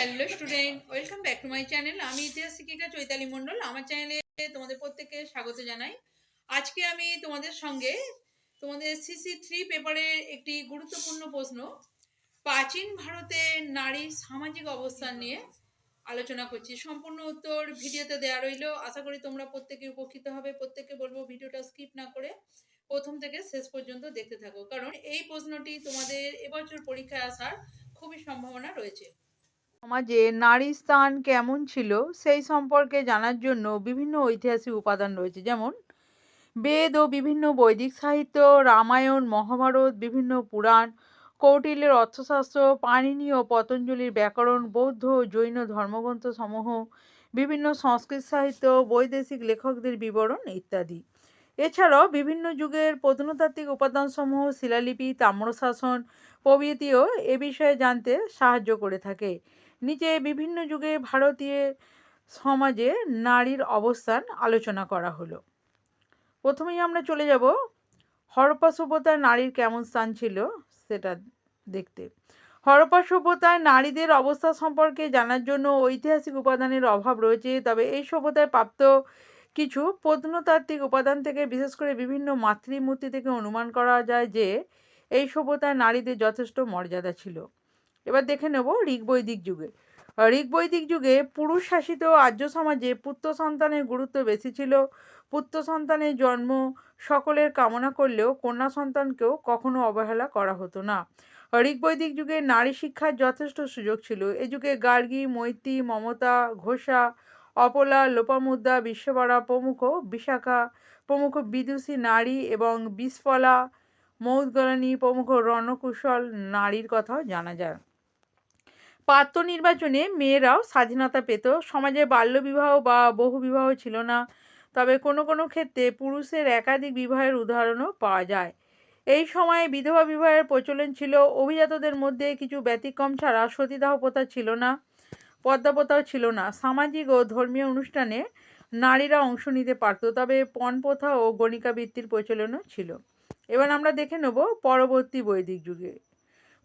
Hello student welcome back to my channel আমি ইতিহাস শিক্ষিকা চৈতালি মণ্ডল। আমার চ্যানেলে তোমাদের প্রত্যেককে স্বাগত জানাই। আজকে আমি তোমাদের সঙ্গে তোমাদের সিসি থ্রি পেপারের একটি গুরুত্বপূর্ণ প্রশ্ন, প্রাচীন ভারতে নারীর সামাজিক অবস্থান নিয়ে আলোচনা করছি। সম্পূর্ণ উত্তর ভিডিওতে দেওয়া রইল। আশা করি তোমরা প্রত্যেকে উপকৃত হবে। প্রত্যেককে বলব ভিডিওটা স্কিপ না করে প্রথম থেকে শেষ পর্যন্ত দেখতে থাকো। কারণ এই প্রশ্নটি তোমাদের এবছর পরীক্ষায় আসার খুবই সম্ভাবনা রয়েছে। সমাজে নারী স্থান কেমন ছিল সেই সম্পর্কে জানার জন্য বিভিন্ন ঐতিহাসিক উপাদান রয়েছে। যেমন, বেদ ও বিভিন্ন বৈদিক সাহিত্য, রামায়ণ, মহাভারত, বিভিন্ন পুরাণ, কৌটিল্যের অর্থশাস্ত্র, পাণিনি ও পতঞ্জলির ব্যাকরণ, বৌদ্ধ ও জৈন ধর্মগ্রন্থ সমূহ, বিভিন্ন সংস্কৃত সাহিত্য, বৈদেশিক লেখকদের বিবরণ ইত্যাদি। এছাড়াও বিভিন্ন যুগের প্রত্নতাত্ত্বিক উপাদানসমূহ শিলালিপি, তাম্রশাসন প্রভৃতিও এ বিষয়ে জানতে সাহায্য করে থাকে। নিচে বিভিন্ন যুগে ভারতীয় সমাজে নারীর অবস্থান আলোচনা করা হলো। প্রথমেই আমরা চলে যাব, হরপ্পা সভ্যতায় নারীর কেমন স্থান ছিল সেটা দেখতে। হরপ্পা সভ্যতায় নারীদের অবস্থা সম্পর্কে জানার জন্য ঐতিহাসিক উপাদানের অভাব রয়েছে, তবে এই সভ্যতায় প্রাপ্ত কিছু প্রত্নতাত্ত্বিক উপাদান থেকে, বিশেষ করে বিভিন্ন মাতৃমূর্তি থেকে অনুমান করা যায় যে, এই সভ্যতায় নারীদের যথেষ্ট মর্যাদা ছিল। এবার দেখে নেব ঋগ্বৈদিক যুগে। ঋগ্বৈদিক যুগে পুরুষ শাসিত আর্য সমাজে পুত্র সন্তানের গুরুত্ব বেশি ছিল। পুত্র সন্তানের জন্ম সকলের কামনা করলেও কন্যা সন্তানকেও কখনো অবহেলা করা হতো না। ঋগ্বৈদিক যুগে নারী শিক্ষার যথেষ্ট সুযোগ ছিল। এ যুগে গার্গী, মৈত্রী, মমতা, ঘোষা, অপলা, লোপামুদ্রা, বিশ্ববরা, প্রমুখ বিশাখা, প্রমুখ বিদুষী নারী এবং বিস্ফলা মৌদগলানি প্রমুখ রণকুশল নারীর কথাও জানা যায়। পাত্র নির্বাচনে মেয়েরাও স্বাধীনতা পেত। সমাজে বাল্যবিবাহ বা বহুবিবাহ ছিল না। তবে কোনো কোনো ক্ষেত্রে পুরুষের একাধিক বিবাহের উদাহরণও পাওয়া যায়। এই সময়ে বিধবা বিবাহের প্রচলন ছিল। অভিজাতদের মধ্যে কিছু ব্যতিক্রম ছাড়া সতীদাহ প্রথা ছিল না পদ্মা প্রথাও ছিল না। সামাজিক ও ধর্মীয় অনুষ্ঠানে নারীরা অংশ নিতে পারত, তবে পণ প্রথা ও গণিকা বৃত্তির প্রচলনও ছিল। এবার আমরা দেখে নেব পরবর্তী বৈদিক যুগে।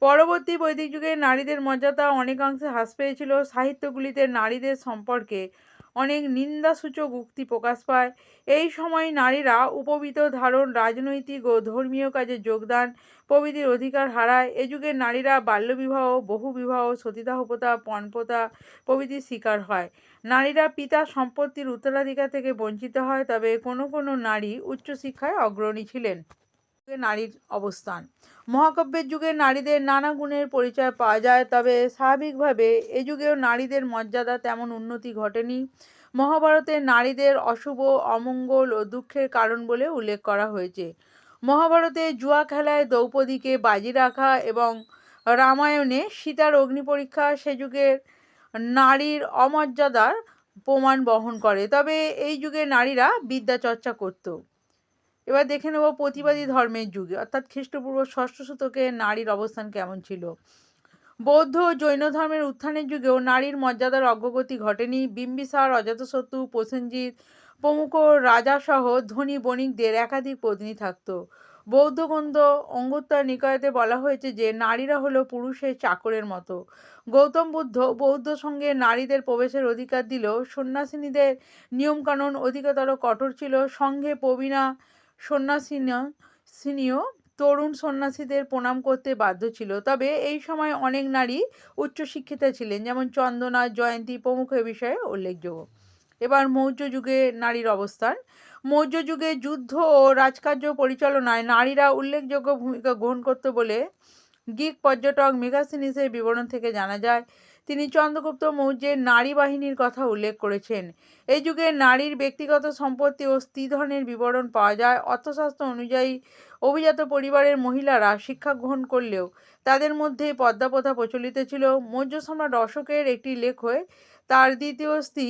পরবর্তী বৈদিক যুগে নারীদের মর্যাদা অনেকাংশে হ্রাস পেয়েছিল। সাহিত্যগুলিতে নারীদের সম্পর্কে অনেক নিন্দাসূচক উক্তি প্রকাশ পায়। এই সময় নারীরা উপবিত ধারণ, রাজনৈতিক ও ধর্মীয় কাজে যোগদান প্রভৃতির অধিকার হারায়। এ যুগে নারীরা বাল্যবিবাহ, বহুবিবাহ, সতীদাহপ্রথা, পণপ্রথা প্রভৃতির শিকার হয়। নারীরা পিতা সম্পত্তির উত্তরাধিকার থেকে বঞ্চিত হয়, তবে কোনো কোনো নারী উচ্চশিক্ষায় অগ্রণী ছিলেন। নারীর অবস্থান। মহাকাব্যের যুগে নারীদের নানা গুণের পরিচয় পাওয়া যায়, তবে স্বাভাবিকভাবে এ যুগেও নারীদের মর্যাদা তেমন উন্নতি ঘটেনি। মহাভারতে নারীদের অশুভ, অমঙ্গল ও দুঃখের কারণ বলে উল্লেখ করা হয়েছে। মহাভারতে জুয়া খেলায় দ্রৌপদীকে বাজি রাখা এবং রামায়ণে সীতার অগ্নি পরীক্ষা সে যুগের নারীর অমর্যাদার প্রমাণ বহন করে, তবে এই যুগে নারীরা বিদ্যা চর্চা করতো। এবার দেখে নেব প্রতিবাদী ধর্মের যুগে। অর্থাৎ খ্রিস্টপূর্ব ষষ্ঠ শতকে নারীর অবস্থান কেমন ছিল? বৌদ্ধ ও জৈন ধর্মের উত্থানের যুগেও নারীর মর্যাদার অগ্রগতি ঘটেনি। বিম্বিসার অজাতশত্রু প্রসেনজিৎ, প্রমুখ রাজাসহ ধনী বণিকদের একাধিক পত্নী থাকত। বৌদ্ধ গ্রন্থ অঙ্গোত্তর নিকায়তে বলা হয়েছে যে, নারীরা হলো পুরুষের চাকরের মতো। গৌতম বুদ্ধ বৌদ্ধ সঙ্গে নারীদের প্রবেশের অধিকার দিলেও সন্ন্যাসিনীদের নিয়মকানুন অধিকতর কঠোর ছিল। সঙ্গে প্রবীণা সন্ন্যাসিনীও তরুণ সন্ন্যাসীদের প্রণাম করতে বাধ্য ছিল। তবে এই সময় অনেক নারী উচ্চশিক্ষিতা ছিলেন, যেমন চন্দনা, জয়ন্তী প্রমুখ বিষয়ে উল্লেখযোগ্য। এবার মৌর্য যুগে নারীর অবস্থান। মৌর্য যুগে যুদ্ধ ও রাজকার্য পরিচালনায় নারীরা উল্লেখযোগ্য ভূমিকা গ্রহণ করত বলে গ্রিক পর্যটক মেঘাসিনিসের বিবরণ থেকে জানা যায়, তিনি চন্দ্রগুপ্ত মৌর্যের নারী বাহিনীর কথা উল্লেখ করেছেন। এই যুগে নারীর ব্যক্তিগত সম্পত্তি ও স্ত্রীধনের বিবরণ পাওয়া যায়। অর্থশাস্ত্র অনুযায়ী, অভিজাত পরিবারের মহিলারা শিক্ষা গ্রহণ করলেও তাদের মধ্যে পদ্মাপ্রথা প্রচলিত ছিল। মৌর্য সম্রাট অশোকের একটি লেখে তার দ্বিতীয় স্ত্রী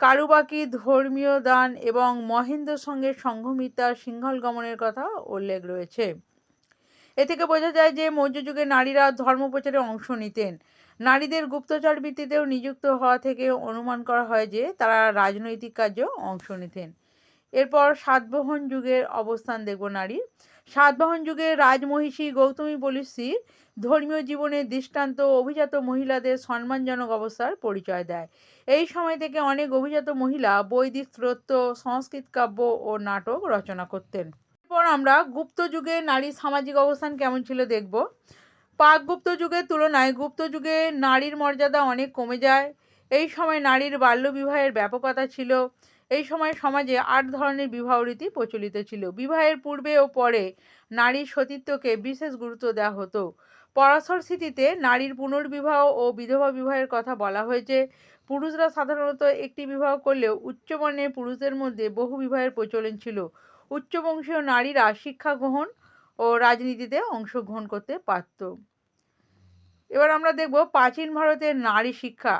কারুবাকি ধর্মীয় দান এবং মহেন্দ্র সঙ্গে সংঘমিতা সিংহল গমনের কথা উল্লেখ রয়েছে। এ থেকে বোঝা যায় যে মৌর্য যুগে নারীরা ধর্মপ্রচারে অংশ নিতেন। নারীদের গুপ্তচর ভিত্তিতেও নিযুক্ত হওয়া থেকে অনুমান করা হয় যে তারা রাজনৈতিক কাজেও অংশ নিতেন। এরপর সাতবাহন যুগের অবস্থান দেখব নারীর। সাতবাহন যুগে রাজমহিষী গৌতমী বলিষ্ঠীর ধর্মীয় জীবনের দৃষ্টান্ত অভিজাত মহিলাদের সম্মানজনক অবস্থার পরিচয় দেয়। এই সময় থেকে অনেক অভিজাত মহিলা বৈদিক স্তোত্র, সংস্কৃত কাব্য ও নাটক রচনা করতেন। এরপর আমরা গুপ্ত যুগে নারীর সামাজিক অবস্থান কেমন ছিল দেখব। পাক গুপ্ত যুগের তুলনায় গুপ্ত যুগে নারীর মর্যাদা অনেক কমে যায়। এই সময় নারীর বাল্যবিবাহের ব্যাপকতা ছিল। এই সময় সমাজে আট ধরনের বিবাহ রীতি প্রচলিত ছিল। বিবাহের পূর্বে ও পরে নারীর সতীত্বকে বিশেষ গুরুত্ব দেওয়া হতো। পরাশর স্মৃতিতে নারীর পুনর্বিবাহ ও বিধবা বিবাহের কথা বলা হয়েছে। পুরুষরা সাধারণত একটি বিবাহ করলেও উচ্চবর্ণের পুরুষদের মধ্যে বহু বিবাহের প্রচলন ছিল। উচ্চবংশীয় নারীরা শিক্ষা গ্রহণ ও রাজনীতিতে অংশগ্রহণ করতে পারত। এবার আমরা দেখব প্রাচীন ভারতের নারী শিক্ষা।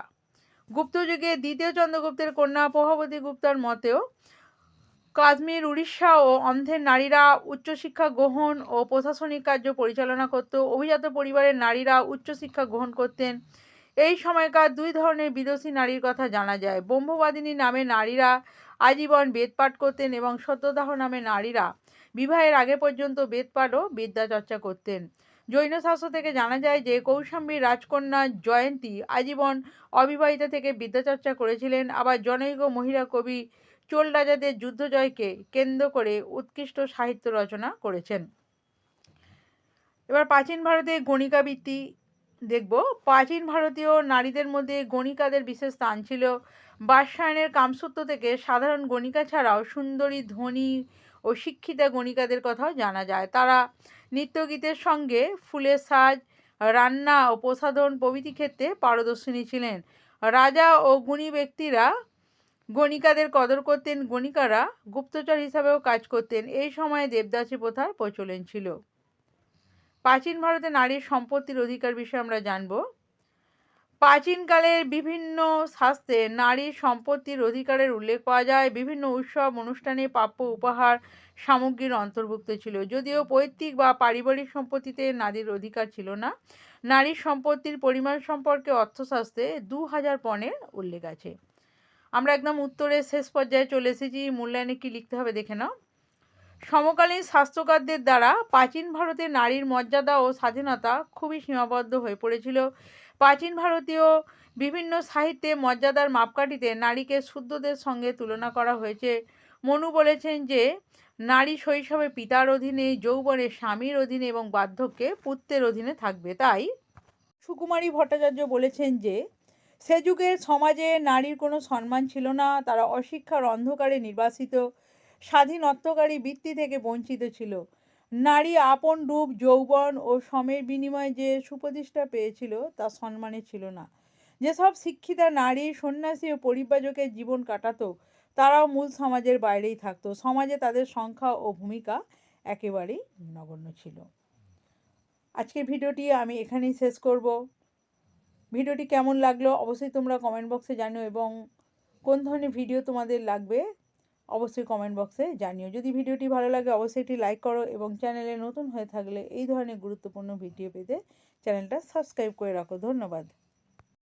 গুপ্ত যুগে দ্বিতীয় চন্দ্রগুপ্তের কন্যা প্রভাবতী গুপ্তার মতেও কাশ্মীর, উড়িষ্যা ও অন্ধের নারীরা উচ্চশিক্ষা গ্রহণ ও প্রশাসনিক কার্য পরিচালনা করত। অভিজাত পরিবারের নারীরা উচ্চশিক্ষা গ্রহণ করতেন। এই সময়কার দুই ধরনের বিদেশি নারীর কথা জানা যায়। ব্রহ্মবাদিনী নামে নারীরা আজীবন বেদপাঠ করতেন এবং সত্যদাহ নামে নারীরা বিবাহের আগে পর্যন্ত বেদপাঠ ও বিদ্যা চর্চা করতেন। জৈন শাস্ত্র থেকে জানা যায় যে কৌশাম্বীর রাজকন্যা জয়ন্তী আজীবন অবিবাহিতা থেকে বিদ্যাচর্চা করেছিলেন। আবার জনৈক মহিলা কবি চোল রাজাদের যুদ্ধজয়কে কেন্দ্র করে উৎকৃষ্ট সাহিত্য রচনা করেছেন। এবার প্রাচীন ভারতে গণিকাবৃত্তি দেখব। প্রাচীন ভারতীয় নারীদের মধ্যে গণিকাদের বিশেষ স্থান ছিল বাদশায়নের কামসূত্র থেকে সাধারণ গণিকা ছাড়াও সুন্দরী, ধনী ও শিক্ষিতা গণিকাদের কথাও জানা যায়। তারা নৃত্যগীতের সঙ্গে ফুলের সাজ, রান্না ও প্রসাধন প্রভৃতি ক্ষেত্রে পারদর্শিনী ছিলেন। রাজা ও গুণী ব্যক্তিরা গণিকাদের কদর করতেন, গণিকারা গুপ্তচর হিসাবেও কাজ করতেন। এই সময়ে দেবদাসী প্রথার প্রচলন ছিল। প্রাচীন ভারতে নারীর সম্পত্তির অধিকার বিষয়ে আমরা জানব। প্রাচীনকালের বিভিন্ন শাস্ত্রে নারীর সম্পত্তির অধিকারের উল্লেখ পাওয়া যায়। বিভিন্ন উৎসব, অনুষ্ঠানে প্রাপ্য উপহার সামগ্রীর অন্তর্ভুক্ত ছিল। যদিও পৈতৃক বা পারিবারিক সম্পত্তিতে নারীর অধিকার ছিল না। নারীর সম্পত্তির পরিমাণ সম্পর্কে অর্থশাস্ত্রে দু হাজার পণের উল্লেখ আছে। আমরা একদম উত্তরের শেষ পর্যায়ে চলে এসেছি। মূল্যায়নে কী লিখতে হবে দেখে নাও। সমকালীন শাস্ত্রকারদের দ্বারা প্রাচীন ভারতে নারীর মর্যাদা ও স্বাধীনতা খুবই সীমাবদ্ধ হয়ে পড়েছিল। প্রাচীন ভারতীয় বিভিন্ন সাহিত্যে মর্যাদার মাপকাঠিতে নারীকে শুদ্ধদের সঙ্গে তুলনা করা হয়েছে। মনু বলেছেন যে, নারী শৈশবে পিতার অধীনে, যৌবনে স্বামীর অধীনে এবং বার্ধক্যে পুত্রের অধীনে থাকবে। তাই সুকুমারী ভট্টাচার্য বলেছেন যে, সে যুগের সমাজে নারীর কোনো সম্মান ছিল না, তারা অশিক্ষার অন্ধকারে নির্বাসিত, স্বাধীন স্বাধীনত্বকারী বৃত্তি থেকে বঞ্চিত ছিল। নারী আপন রূপ, যৌবন ও সমের বিনিময়ে যে সুপ্রতিষ্ঠা পেয়েছিল, তা সম্মানে ছিল না। যেসব শিক্ষিতা নারী, সন্ন্যাসী ও পরিব্রাজকের জীবন কাটাতো, তারাও মূল সমাজের বাইরেই থাকতো। সমাজে তাদের সংখ্যা ও ভূমিকা একেবারেই নগণ্য ছিল। আজকের ভিডিওটি আমি এখানেই শেষ করব। ভিডিওটি কেমন লাগল অবশ্যই তোমরা কমেন্ট বক্সে জানো এবং কোন ধরনের ভিডিও তোমাদের লাগবে অবশ্যই কমেন্ট বক্সে জানিও। যদি ভিডিওটি ভালো লাগে, অবশ্যই একটি লাইক করো এবং চ্যানেলে নতুন হয়ে থাকলে এই ধরনের গুরুত্বপূর্ণ ভিডিও পেতে চ্যানেলটা সাবস্ক্রাইব করে রাখো। ধন্যবাদ।